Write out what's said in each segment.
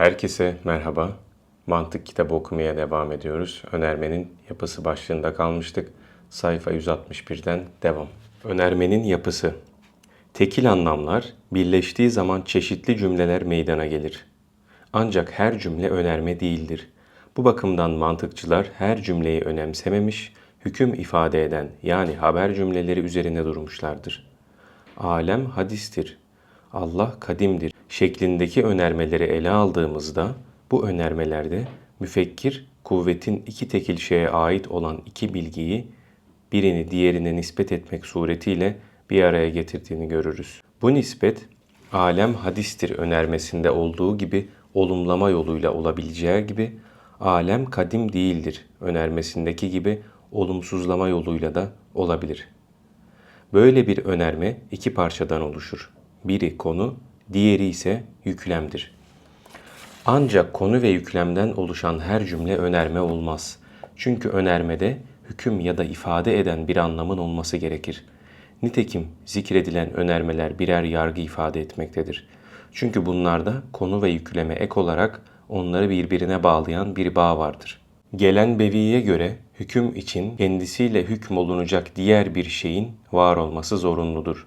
Herkese merhaba. Mantık kitabı okumaya devam ediyoruz. Önermenin yapısı başlığında kalmıştık. Sayfa 161'den devam. Önermenin yapısı. Tekil anlamlar birleştiği zaman çeşitli cümleler meydana gelir. Ancak her cümle önerme değildir. Bu bakımdan mantıkçılar her cümleyi önemsememiş, hüküm ifade eden yani haber cümleleri üzerine durmuşlardır. Alem hadistir, Allah kadimdir şeklindeki önermeleri ele aldığımızda bu önermelerde müfekkir kuvvetin iki tekil şeye ait olan iki bilgiyi birini diğerine nispet etmek suretiyle bir araya getirdiğini görürüz. Bu nispet alem hadistir önermesinde olduğu gibi olumlama yoluyla olabileceği gibi alem kadim değildir önermesindeki gibi olumsuzlama yoluyla da olabilir. Böyle bir önerme iki parçadan oluşur. Biri konu, diğeri ise yüklemdir. Ancak konu ve yüklemden oluşan her cümle önerme olmaz. Çünkü önermede hüküm ya da ifade eden bir anlamın olması gerekir. Nitekim zikredilen önermeler birer yargı ifade etmektedir. Çünkü bunlarda konu ve yükleme ek olarak onları birbirine bağlayan bir bağ vardır. Gelen beviye göre hüküm için kendisiyle hükmolunacak diğer bir şeyin var olması zorunludur.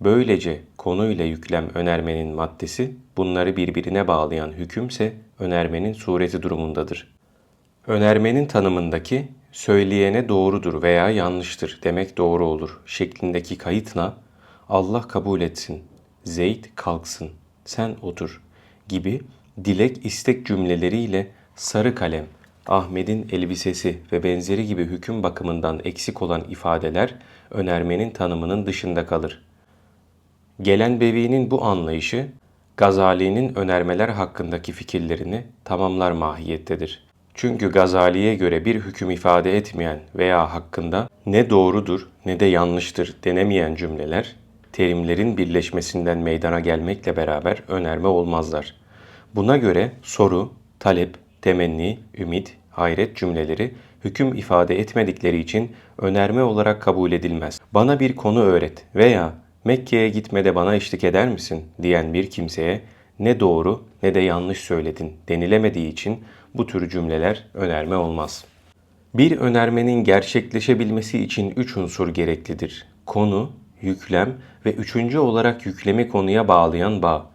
Böylece konu ile yüklem önermenin maddesi, bunları birbirine bağlayan hükümse önermenin sureti durumundadır. Önermenin tanımındaki söyleyene doğrudur veya yanlıştır demek doğru olur şeklindeki kayıtla Allah kabul etsin, Zeyd kalksın, sen otur gibi dilek istek cümleleriyle sarı kalem, Ahmet'in elbisesi ve benzeri gibi hüküm bakımından eksik olan ifadeler önermenin tanımının dışında kalır. Gelen Bevi'nin bu anlayışı Gazali'nin önermeler hakkındaki fikirlerini tamamlar mahiyettedir. Çünkü Gazali'ye göre bir hüküm ifade etmeyen veya hakkında ne doğrudur ne de yanlıştır denemeyen cümleler, terimlerin birleşmesinden meydana gelmekle beraber önerme olmazlar. Buna göre soru, talep, temenni, ümit, hayret cümleleri hüküm ifade etmedikleri için önerme olarak kabul edilmez. Bana bir konu öğret veya Mekke'ye gitmede bana eşlik eder misin diyen bir kimseye ne doğru ne de yanlış söyledin denilemediği için bu tür cümleler önerme olmaz. Bir önermenin gerçekleşebilmesi için üç unsur gereklidir. Konu, yüklem ve üçüncü olarak yüklemi konuya bağlayan bağ.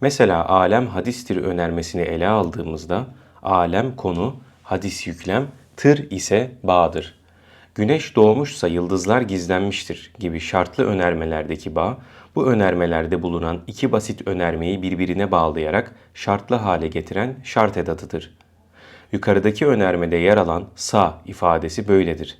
Mesela alem hadistir önermesini ele aldığımızda alem konu, hadis yüklem, tır ise bağdır. Güneş doğmuşsa yıldızlar gizlenmiştir gibi şartlı önermelerdeki bağ, bu önermelerde bulunan iki basit önermeyi birbirine bağlayarak şartlı hale getiren şart edatıdır. Yukarıdaki önermede yer alan sa ifadesi böyledir.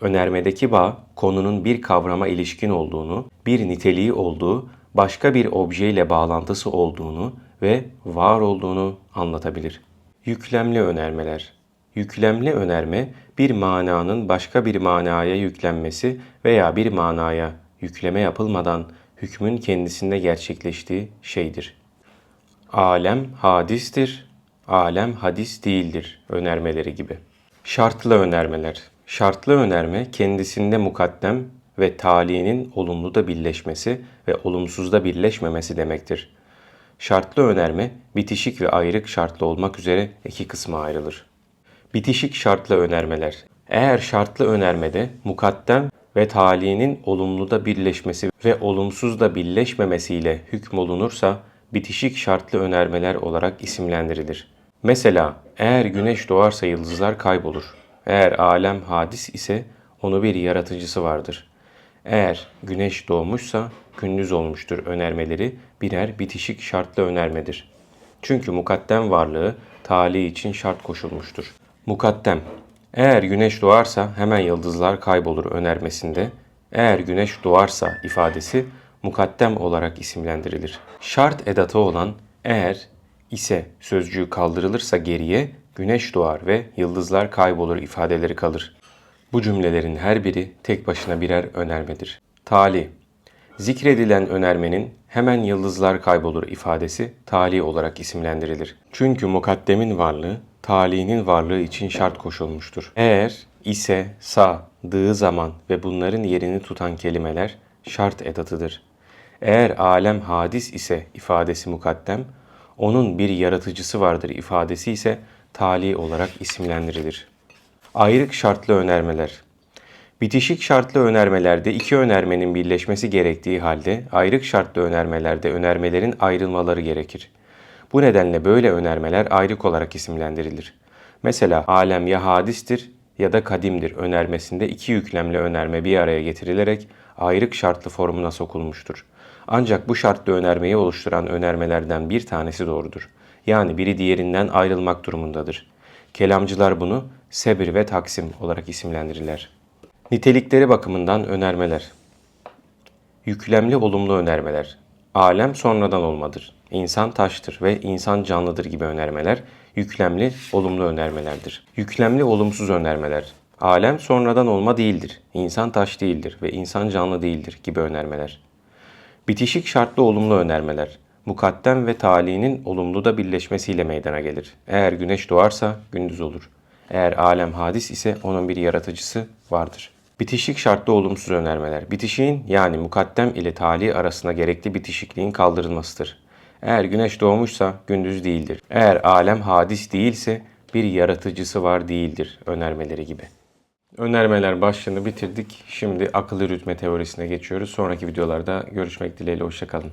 Önermedeki bağ, konunun bir kavrama ilişkin olduğunu, bir niteliği olduğu, başka bir obje bağlantısı olduğunu ve var olduğunu anlatabilir. Yüklemli önermeler Yüklemli önerme bir mananın başka bir manaya yüklenmesi veya bir manaya yükleme yapılmadan hükmün kendisinde gerçekleştiği şeydir. Alem hadistir, alem hadis değildir önermeleri gibi. Şartlı önermeler. Şartlı önerme kendisinde mukaddem ve talinin olumlu da birleşmesi ve olumsuz da birleşmemesi demektir. Şartlı önerme bitişik ve ayrık şartlı olmak üzere iki kısma ayrılır. Bitişik şartlı önermeler. Eğer şartlı önermede mukaddem ve talinin olumluda birleşmesi ve olumsuzda birleşmemesiyle hükmolunursa bitişik şartlı önermeler olarak isimlendirilir. Mesela eğer güneş doğarsa yıldızlar kaybolur. Eğer alem hadis ise onu bir yaratıcısı vardır. Eğer güneş doğmuşsa gündüz olmuştur önermeleri birer bitişik şartlı önermedir. Çünkü mukaddem varlığı tali için şart koşulmuştur. Mukaddem eğer güneş doğarsa hemen yıldızlar kaybolur önermesinde eğer güneş doğarsa ifadesi mukaddem olarak isimlendirilir. Şart edatı olan eğer ise sözcüğü kaldırılırsa geriye güneş doğar ve yıldızlar kaybolur ifadeleri kalır. Bu cümlelerin her biri tek başına birer önermedir. Tali Zikredilen önermenin hemen yıldızlar kaybolur ifadesi tali olarak isimlendirilir. Çünkü mukaddemin varlığı talihinin varlığı için şart koşulmuştur. Eğer, ise, sa, dığı zaman ve bunların yerini tutan kelimeler şart edatıdır. Eğer alem hadis ise ifadesi mukaddem, onun bir yaratıcısı vardır ifadesi ise tali olarak isimlendirilir. Ayrık şartlı önermeler. Bitişik şartlı önermelerde iki önermenin birleşmesi gerektiği halde ayrık şartlı önermelerde önermelerin ayrılmaları gerekir. Bu nedenle böyle önermeler ayrık olarak isimlendirilir. Mesela alem ya hadistir ya da kadimdir önermesinde iki yüklemli önerme bir araya getirilerek ayrık şartlı formuna sokulmuştur. Ancak bu şartlı önermeyi oluşturan önermelerden bir tanesi doğrudur. Yani biri diğerinden ayrılmak durumundadır. Kelamcılar bunu sebir ve taksim olarak isimlendirirler. Nitelikleri bakımından önermeler. Yüklemli olumlu önermeler. Alem sonradan olmadır. İnsan taştır ve insan canlıdır gibi önermeler yüklemli olumlu önermelerdir. Yüklemli olumsuz önermeler. Alem sonradan olma değildir. İnsan taş değildir ve insan canlı değildir gibi önermeler. Bitişik şartlı olumlu önermeler. Mukaddem ve talinin olumlu da birleşmesiyle meydana gelir. Eğer güneş doğarsa gündüz olur. Eğer alem hadis ise onun bir yaratıcısı vardır. Bitişik şartlı olumsuz önermeler. Bitişiğin yani mukaddem ile tali arasında gerekli bitişikliğin kaldırılmasıdır. Eğer güneş doğmuşsa gündüz değildir. Eğer alem hadis değilse bir yaratıcısı var değildir önermeleri gibi. Önermeler başlığını bitirdik. Şimdi akıl yürütme teorisine geçiyoruz. Sonraki videolarda görüşmek dileğiyle. Hoşçakalın.